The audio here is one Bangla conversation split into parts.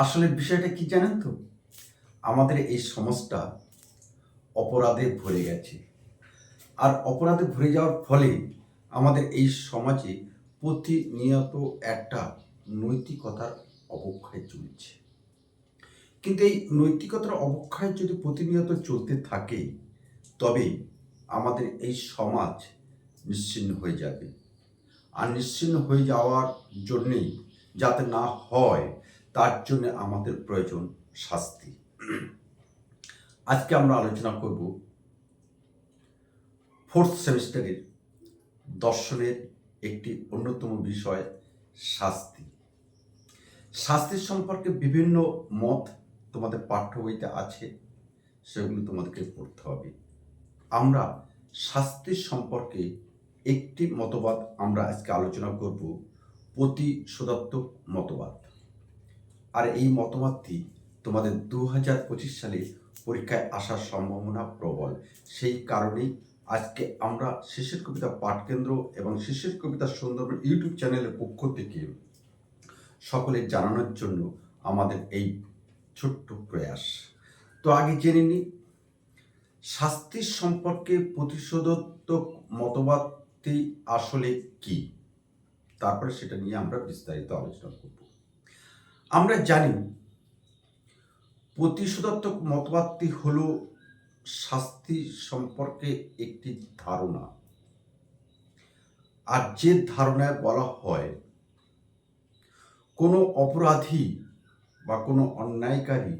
আসলে বিষয়টা কি জানেন তো? আমাদের এই সমাজটা অপরাধে ভরে গেছে। আর অপরাধে ভরে যাওয়ার ফলে আমাদের এই সমাজে প্রতিনিয়ত একটা নৈতিকতার অবক্ষয় চলছে। কিন্তু এই নৈতিকতার অবক্ষয় যদি প্রতিনিয়ত চলতে থাকে, তবে আমাদের এই সমাজ নিশ্চিন্ন হয়ে যাবে। আর নিশ্চিন্ন হয়ে যাওয়ার জন্যেই যাতে না হয় তার জন্য আমাদের প্রয়োজন শাস্তি। আজকে আমরা আলোচনা করব ফোর্থ সেমিস্টারের দর্শনের একটি অন্যতম বিষয়, শাস্তি। শাস্তির সম্পর্কে বিভিন্ন মত তোমাদের পাঠ্য বইতে আছে, সেগুলো তোমাদেরকে পড়তে হবে। আমরা শাস্তির সম্পর্কে একটি মতবাদ আমরা আজকে আলোচনা করব, প্রতিশোধাত্মক মতবাদ। আর এই মতবাদটি তোমাদের দু হাজার পঁচিশ সালে পরীক্ষায় আসার সম্ভাবনা প্রবল। সেই কারণেই আজকে আমরা শিশির কবিতা পাঠকেন্দ্র এবং শিশির কবিতা সুন্দরবন ইউটিউব চ্যানেলের পক্ষ থেকে সকলে জানানোর জন্য আমাদের এই ছোট্ট প্রয়াস। তো আগে জেনে নিই শাস্তির সম্পর্কে প্রতিশোধাত্মক মতবাদটি আসলে কি? তারপরে সেটা নিয়ে আমরা বিস্তারিত আলোচনা করব। আমরা জানি প্রতিশোধাত্মক মতবাদটি হল শাস্তি সম্পর্কে একটি ধারণা। আর যে ধারণায় বলা হয়, কোনো অপরাধী বা কোনো অন্যায়কারী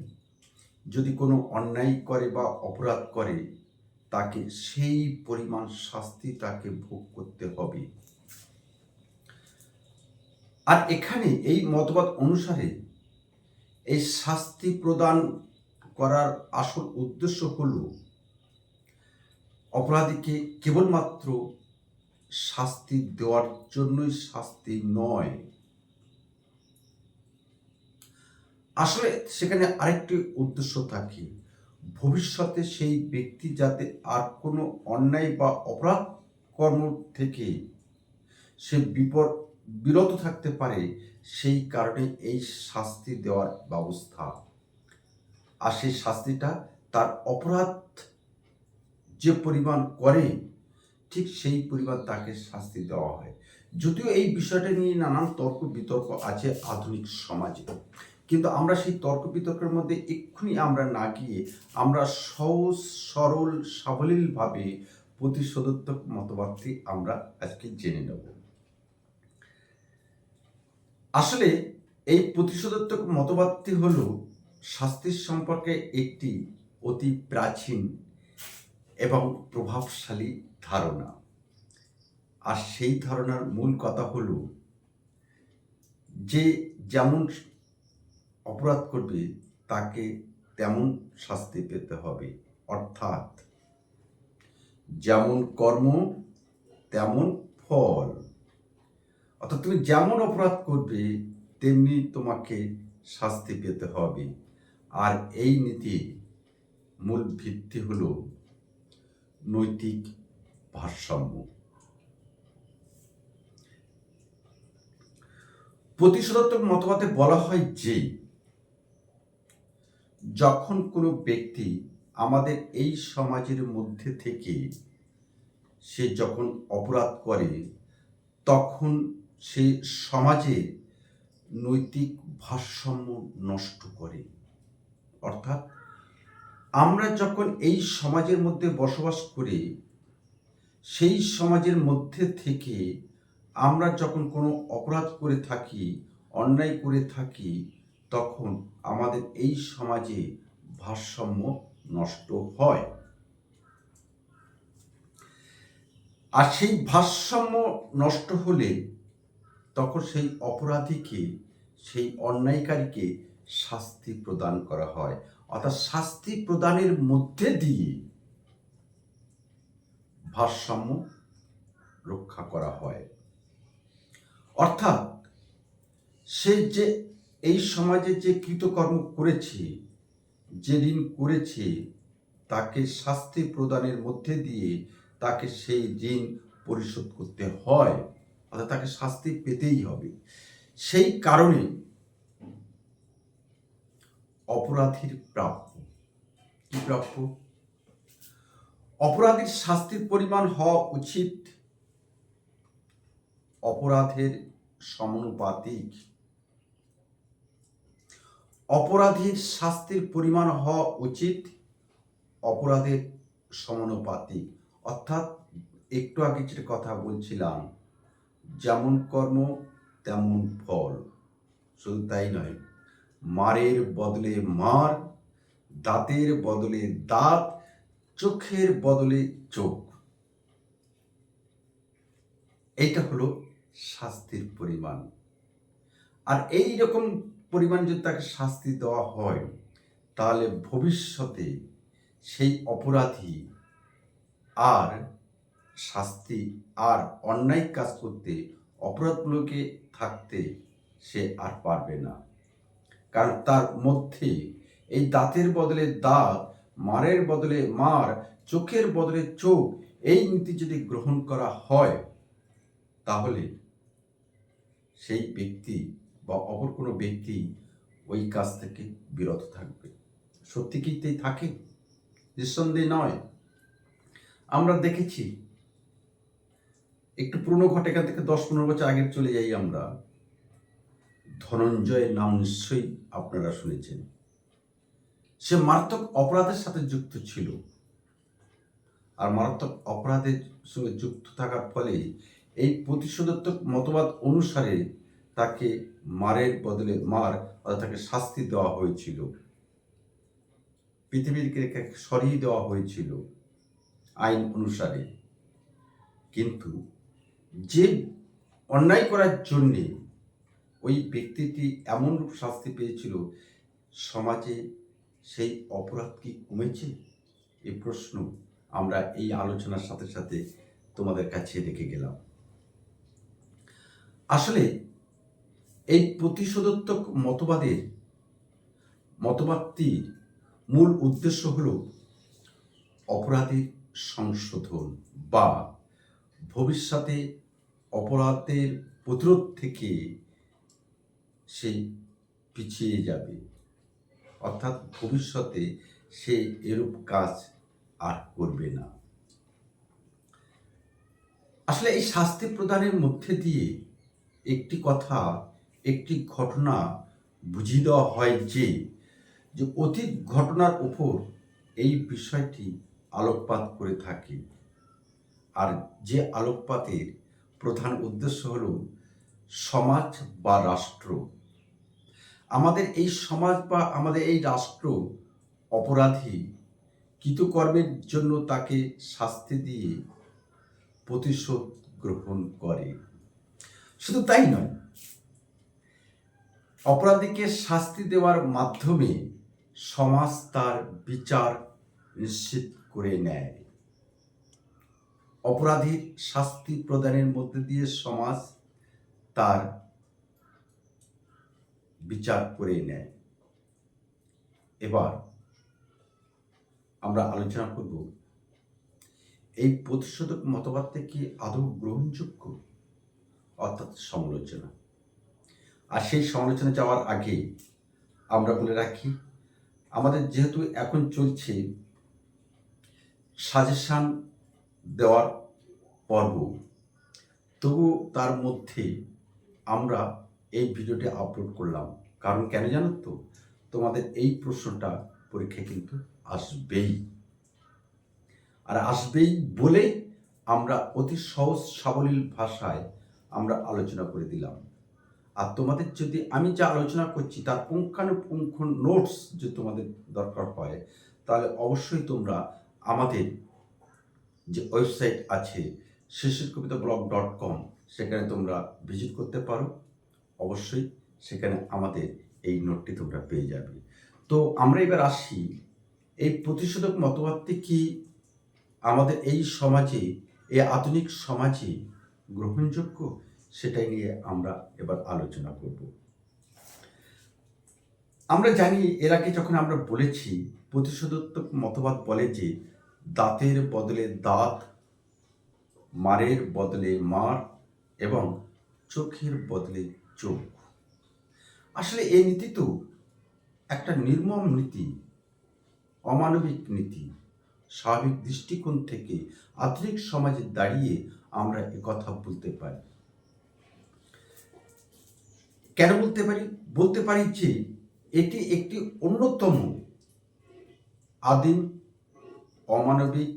যদি কোনো অন্যায় করে বা অপরাধ করে, তাকে সেই পরিমাণ শাস্তি তাকে ভোগ করতে হবে। আর এখানে এই মতবাদ অনুসারে এই শাস্তি প্রদান করার আসল উদ্দেশ্য হল অপরাধীকে কেবলমাত্র শাস্তি দেওয়ার জন্যই শাস্তি নয়। আসলে সেখানে আরেকটি উদ্দেশ্য থাকে। ভবিষ্যতে সেই ব্যক্তি যাতে আর কোনো অন্যায় বা অপরাধ কর্ম থেকে সে বিপদ বিরত থাকতে পারে, সেই কারণে এই শাস্তি দেওয়ার ব্যবস্থা। আর সেই শাস্তিটা তার অপরাধ যে পরিমাণ করে, ঠিক সেই পরিমাণ তাকে শাস্তি দেওয়া হয়। যদিও এই বিষয়টা নিয়ে নানান তর্ক বিতর্ক আছে আধুনিক সমাজে। কিন্তু আমরা সেই তর্ক বিতর্কের মধ্যে এক্ষুনি আমরা না গিয়ে আমরা সহজ, সরল, সাবলীলভাবে প্রতিশোধাত্মক মতবাদটি আমরা আজকে জেনে নেব। আসলে এই প্রতিশোধাত্মক মতবাদটি হল শাস্তির সম্পর্কে একটি অতি প্রাচীন এবং প্রভাবশালী ধারণা। আর সেই ধারণার মূল কথা হল যে যেমন অপরাধ করবে, তাকে তেমন শাস্তি পেতে হবে। অর্থাৎ যেমন কর্ম, তেমন ফল। অর্থাৎ তুমি যেমন অপরাধ করবে, তেমনি তোমাকে শাস্তি পেতে হবে। আর এই নীতির মূল ভিত্তি হল নৈতিক ভারসাম্য। প্রতিশোধাত্মক মতবাদে বলা হয় যে, যখন কোনো ব্যক্তি আমাদের এই সমাজের মধ্যে থেকে সে যখন অপরাধ করে, তখন সে সমাজে নৈতিক ভারসাম্য নষ্ট করে। অর্থাৎ আমরা যখন এই সমাজের মধ্যে বসবাস করি, সেই সমাজের মধ্যে থেকে আমরা যখন কোনো অপরাধ করে থাকি, অন্যায় করে থাকি, তখন আমাদের এই সমাজে ভারসাম্য নষ্ট হয়। আর সেই ভারসাম্য নষ্ট হলে তখন সেই অপরাধীকে, সেই অন্যায়কারীকে শাস্তি প্রদান করা হয়। অর্থাৎ শাস্তি প্রদানের মধ্যে দিয়ে ভারসাম্য রক্ষা করা হয়। অর্থাৎ সে যে, এই সমাজে যে কৃতকর্ম করেছে, যে ঋণ করেছে, তাকে শাস্তি প্রদানের মধ্যে দিয়ে তাকে সেই ঋণ পরিশোধ করতে হয়। অর্থাৎ তাকে শাস্তি পেতেই হবে। সেই কারণে অপরাধীর প্রাপ্য। কি প্রাপ্য? অপরাধীর শাস্তির পরিমাণ হওয়া উচিত অপরাধের সমানুপাতিক। অপরাধীর শাস্তির পরিমাণ হওয়া উচিত অপরাধের সমানুপাতিক। অর্থাৎ একটু আগে যেটা কথা বলছিলাম যেমন কর্ম, তেমন ফল। শুধু তাই নয়, মারের বদলে মার, দাঁতের বদলে দাঁত, চোখের বদলে চোখ। এইটা হলো শাস্তির পরিমাণ। আর এই রকম পরিমাণ যদি তাকে শাস্তি দেওয়া হয়, তাহলে ভবিষ্যতে সেই অপরাধী আর শাস্তি আর অন্যায় কাজ করতে অপরাধগুলোকে থাকতে সে আর পারবে না। কারণ তার মধ্যে এই দাঁতের বদলে দাঁত, মারের বদলে মার, চোখের বদলে চোখ, এই নীতি যদি গ্রহণ করা হয়, তাহলে সেই ব্যক্তি বা অপর কোনো ব্যক্তি ওই কাজ থেকে বিরত থাকবে। সত্যি কি থাকে? নিঃসন্দেহ নয়। আমরা দেখেছি একটু পুরনো ঘটনা থেকে দশ পনেরো বছর আগে চলে যাই আমরা। ধনঞ্জয়ের নাম নিশ্চয়ই আপনারা শুনেছেন। সে মারাত্মক অপরাধের সাথে যুক্ত ছিল। আর মারাত্মক অপরাধের সঙ্গে যুক্ত থাকার ফলে এই প্রতিশোধাত্মক মতবাদ অনুসারে তাকে মারের বদলে মার অর্থাৎ তাকে শাস্তি দেওয়া হয়েছিল। পৃথিবীর সরিয়ে দেওয়া হয়েছিল আইন অনুসারে। কিন্তু যে অন্যায় করার জন্যে ওই ব্যক্তিটি এমন রূপ শাস্তি পেয়েছিল সমাজে সেই অপরাধ কি কমেছে? এই প্রশ্ন আমরা এই আলোচনার সাথে সাথে তোমাদের কাছে রেখে গেলাম। আসলে এই প্রতিশোধাত্মক মতবাদের, মতবাদটির মূল উদ্দেশ্য হল অপরাধের সংশোধন বা ভবিষ্যতে অপরাধের প্রতিরোধ থেকে সে পিছিয়ে যাবে। অর্থাৎ ভবিষ্যতে সে এরূপ কাজ আর করবে না। আসলে এই শাস্তি প্রদানের মধ্যে দিয়ে একটি কথা, একটি ঘটনা বুঝিয়ে দেওয়া হয় যে যে অতীত ঘটনার উপর এই বিষয়টি আলোকপাত করে থাকে। আর যে আলোকপাতের প্রধান উদ্দেশ্য হল সমাজ বা রাষ্ট্র। আমাদের এই সমাজ বা আমাদের এই রাষ্ট্র অপরাধী, কৃতকর্মের জন্য তাকে শাস্তি দিয়ে প্রতিশোধ গ্রহণ করে। শুধু তাই নয়, অপরাধীকে শাস্তি দেওয়ার মাধ্যমে সমাজ তার বিচার নিশ্চিত করে নেয়। অপরাধীর শাস্তি প্রদানের মধ্যে দিয়ে সমাজ তার বিচার করে নেয়। এবার আমরা আলোচনা করব, এই প্রতিষেধক মতবাদটা কি আদৌ গ্রহণযোগ্য? অর্থাৎ সমালোচনা। আর সেই সমালোচনা যাওয়ার আগে আমরা বলে রাখি, আমাদের যেহেতু এখন চলছে সাজেশান দেওয়ার পর্ব। তবু তার মধ্যে আমরা এই ভিডিওটি আপলোড করলাম। কারণ কেন জানো তো? তোমাদের এই প্রশ্নটা পরীক্ষায় কিন্তু আসবেই। আর আসবেই বলে আমরা অতি সহজ সাবলীল ভাষায় আমরা আলোচনা করে দিলাম। আর তোমাদের যদি আমি যা আলোচনা করছি, তার পুঙ্খানুপুঙ্খ নোটস যদি তোমাদের দরকার হয়, তাহলে অবশ্যই তোমরা আমাদের যে ওয়েবসাইট আছে শিশির কবিতা ব্লগ ডট কম সেখানে তোমরা ভিজিট করতে পারো। অবশ্যই সেখানে আমাদের এই নোটটি তোমরা পেয়ে যাবে। তো আমরা এবার আসি, এই প্রতিষেধক মতবাদটি কি আমাদের এই সমাজে, এই আধুনিক সমাজে গ্রহণযোগ্য? সেটাই নিয়ে আমরা এবার আলোচনা করব। আমরা জানি, এর আগে যখন আমরা বলেছি প্রতিশোধাত্মক মতবাদ বলে যে দাঁতের বদলে দাঁত, মারের বদলে মার এবং চোখের বদলে চোখ। আসলে এই নীতি তো একটা নির্মম নীতি, অমানবিক নীতি। স্বাভাবিক দৃষ্টিকোণ থেকে আধুনিক সমাজে দাঁড়িয়ে আমরা কথা বলতে পারি। কেন বলতে পারি? বলতে পারি যে এটি একটি অন্যতম আদিম অমানবিক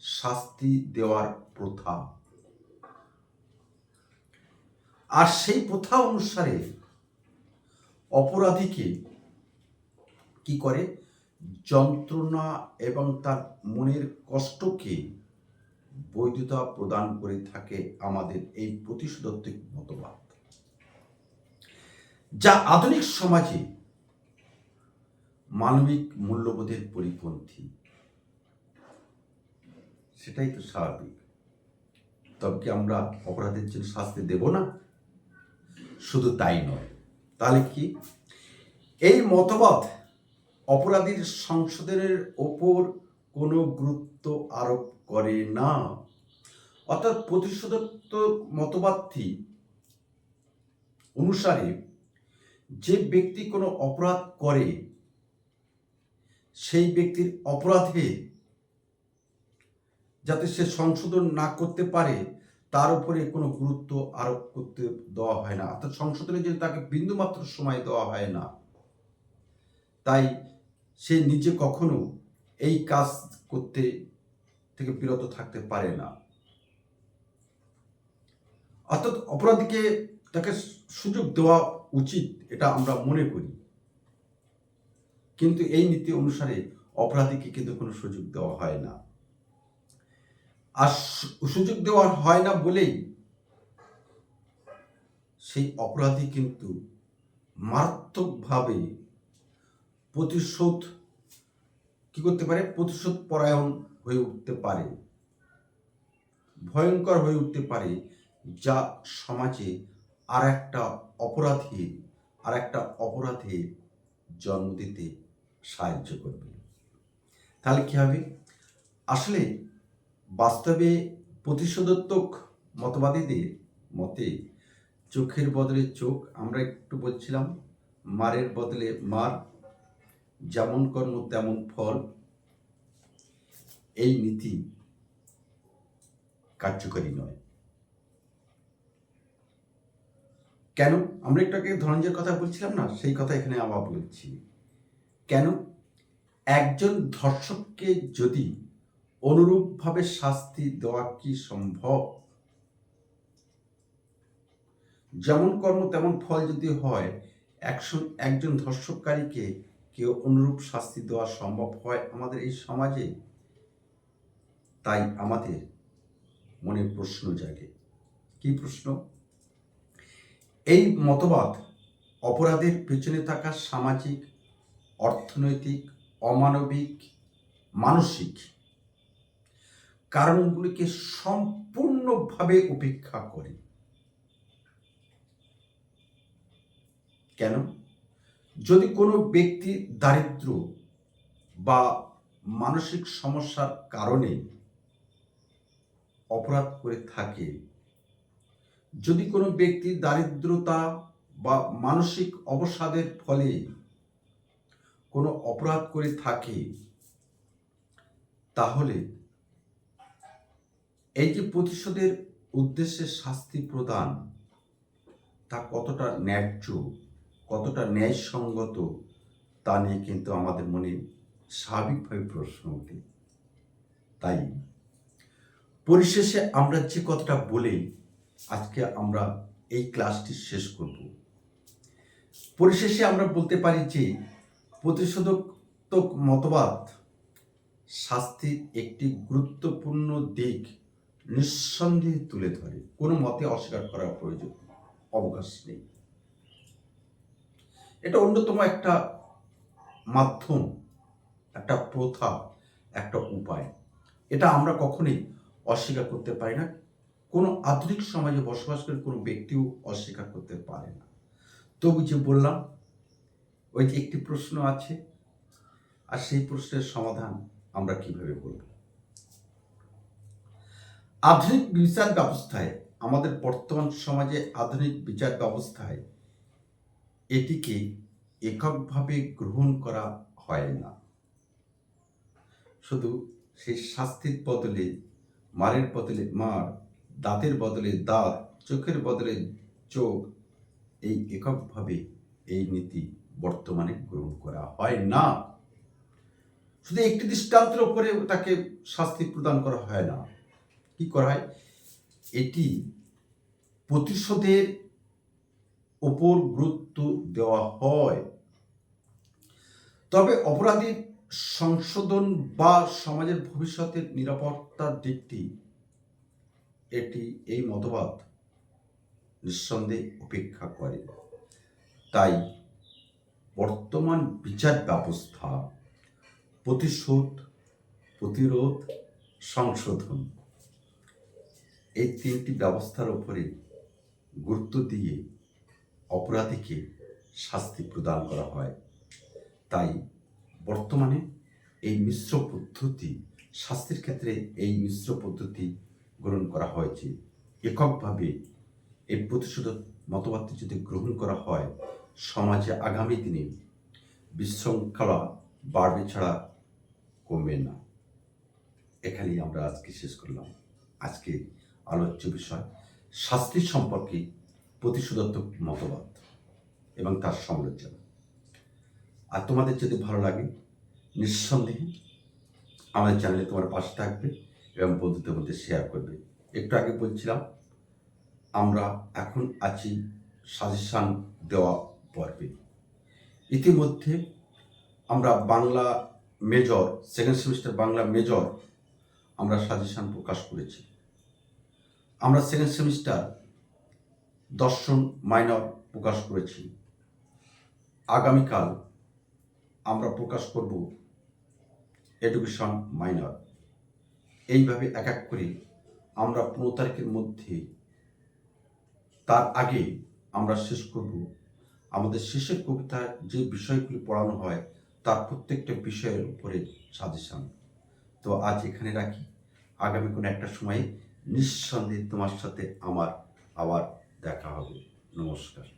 শাস্তি দেওয়ার প্রথা। আর সেই প্রথা অনুসারে অপরাধীকে কি করে? যন্ত্রণা এবং তার মনের কষ্টকে বৈধতা প্রদান করে থাকে আমাদের এই প্রতিশোধাত্মক মতবাদ। যা আধুনিক সমাজে মানবিক মূল্যবোধের পরিপন্থী। সেটাই তো স্বাভাবিক। তবে কি আমরা অপরাধের জন্য শাস্তি দেব না? শুধু তাই নয়। তাহলে কি? এই মতবাদ অপরাধীর সংশোধনের ওপর কোনো গুরুত্ব আরোপ করে না। অর্থাৎ প্রতিশোধাত্মক মতবাদটি অনুসারে যে ব্যক্তি কোনো অপরাধ করে, সেই ব্যক্তির অপরাধে যাতে সে সংশোধন না করতে পারে, তার উপরে কোনো গুরুত্ব আরোপ করতে দেওয়া হয় না। অর্থাৎ সংশোধনের জন্য তাকে বিন্দুমাত্র সময় দেওয়া হয় না, তাই সে নিজে কখনো এই কাজ করতে থেকে বিরত থাকতে পারে না। অর্থাৎ অপরাধীকে তাকে সুযোগ দেওয়া উচিত, এটা আমরা মনে করি। কিন্তু এই নীতি অনুসারে অপরাধীকে কিন্তু কোনো সুযোগ দেওয়া হয় না। আর সুযোগ দেওয়া হয় না বলেই সেই অপরাধী কিন্তু মারাত্মকভাবে প্রতিশোধ কি করতে পারে? প্রতিশোধ পরায়ণ হয়ে উঠতে পারে। ভয়ঙ্কর হয়ে উঠতে পারে যা সমাজে আর একটা অপরাধী আর একটা অপরাধের জন্ম দিতে সাহায্য করবে। তাহলে কি হবে? আসলে বাস্তবে প্রতিশোধাত্মক মতবাদীদের মতে চোখের বদলে চোখ, আমরা একটু বলছিলাম, মারের বদলে মার, যেমন কর্ম তেমন ফল। এই নীতি কার্যকরী নয়। কেন? আমরা একটু আগে ধনঞ্জয়ের কথা বলছিলাম না, সেই কথা এখানে আবার বলছি। কেন? একজন ধর্ষককে যদি অনুরূপভাবে শাস্তি দেওয়া কি সম্ভব? যেমন কর্ম, তেমন ফল যদি হয়, একশো, একজন ধর্ষককারীকে কেউ অনুরূপ শাস্তি দেওয়া সম্ভব হয় আমাদের এই সমাজে? তাই আমাদের মনে প্রশ্ন জাগে। কি প্রশ্ন? এই মতবাদ অপরাধের পেছনে থাকা সামাজিক, অর্থনৈতিক, অমানবিক, মানসিক কারণগুলিকে সম্পূর্ণভাবে উপেক্ষা করে। কেন? যদি কোনো ব্যক্তি দারিদ্র বা মানসিক সমস্যার কারণে অপরাধ করে থাকে, যদি কোনো ব্যক্তি দারিদ্রতা বা মানসিক অবসাদের ফলে কোনো অপরাধ করে থাকে, তাহলে এই যে প্রতিশোধের উদ্দেশ্যে শাস্তি প্রদান, তা কতটা ন্যায্য, কতটা ন্যায়সঙ্গত, তা নিয়ে কিন্তু আমাদের মনে স্বাভাবিকভাবে প্রশ্ন ওঠে। তাই পরিশেষে আমরা যে কথাটা বলে, আজকে আমরা এই ক্লাসটি শেষ করব। পরিশেষে আমরা বলতে পারি যে প্রতিশোধক মতবাদ শাস্তির একটি গুরুত্বপূর্ণ দিক নিঃসন্দেহে তুলে ধরে। কোনো মতে অস্বীকার করার প্রয়োজন অবকাশ নেই। এটা অন্যতম একটা মাধ্যম, একটা প্রথা, একটা উপায়। এটা আমরা কখনোই অস্বীকার করতে পারি না। কোনো আধুনিক সমাজে বসবাস করে কোনো ব্যক্তিও অস্বীকার করতে পারে না। তবু যে বললাম, ওই যে একটি প্রশ্ন আছে, আর সেই প্রশ্নের সমাধান আমরা কীভাবে বলব? আধুনিক বিচার ব্যবস্থায়, আমাদের বর্তমান সমাজে আধুনিক বিচার ব্যবস্থায় এটিকে এককভাবে গ্রহণ করা হয় না। শুধু সেই শাস্তির বদলে, মারের বদলে মার, দাঁতের বদলে দাঁত, চোখের বদলে চোখ, এই এককভাবে এই নীতি বর্তমানে গ্রহণ করা হয় না। শুধু একটি দৃষ্টান্তের উপরে তাকে শাস্তি প্রদান করা হয় না। কি করা হয়? এটি প্রতিশোধের ওপর গুরুত্ব দেওয়া হয়। তবে অপরাধীর সংশোধন বা সমাজের ভবিষ্যতের নিরাপত্তার দিকটি এটি এই মতবাদ নিঃসন্দেহে উপেক্ষা করে। তাই বর্তমান বিচার ব্যবস্থা প্রতিশোধ, প্রতিরোধ, সংশোধন এই তিনটি ব্যবস্থার উপরে গুরুত্ব দিয়ে অপরাধীকে শাস্তি প্রদান করা হয়। তাই বর্তমানে এই মিশ্র পদ্ধতি, শাস্তির ক্ষেত্রে এই মিশ্র পদ্ধতি গ্রহণ করা হয়েছে। এককভাবে এই প্রতিশোধ মতবাদটি যদি গ্রহণ করা হয়, সমাজে আগামী দিনে বিশৃঙ্খলা বাড়বে ছাড়া কমবে না। এখানেই আমরা আজকে শেষ করলাম। আজকে আলোচ্য বিষয়, শাস্তি সম্পর্কে প্রতিশোধাত্মক মতবাদ এবং তার সমালোচনা। আর তোমাদের যদি ভালো লাগে, নিঃসন্দেহে আমাদের চ্যানেলে তোমার পাশে থাকবে এবং বন্ধুদের মধ্যে শেয়ার করবে। একটু আগে বলছিলাম, আমরা এখন আছি সাজেশান দেওয়া পর্বে। ইতিমধ্যে আমরা Bangla major second semester Bangla major আমরা সাজেশান প্রকাশ করেছি। আমরা সেকেন্ড সেমিস্টার দর্শন মাইনর প্রকাশ করেছি। আগামীকাল আমরা প্রকাশ করব এডুকেশন মাইনর এইভাবে এক এক করে আমরা পনেরো তারিখের মধ্যে তার আগে আমরা শেষ করব। আমাদের শেষের কবিতায় যে বিষয়গুলি পড়ানো হয়, তার প্রত্যেকটা বিষয়ের উপরে সাজেশন। তো আজ এখানে রাখি। আগামী কোনো একটা সময়ে নিঃসন্দেহে তোমার সাথে আমার আবার দেখা হবে। নমস্কার।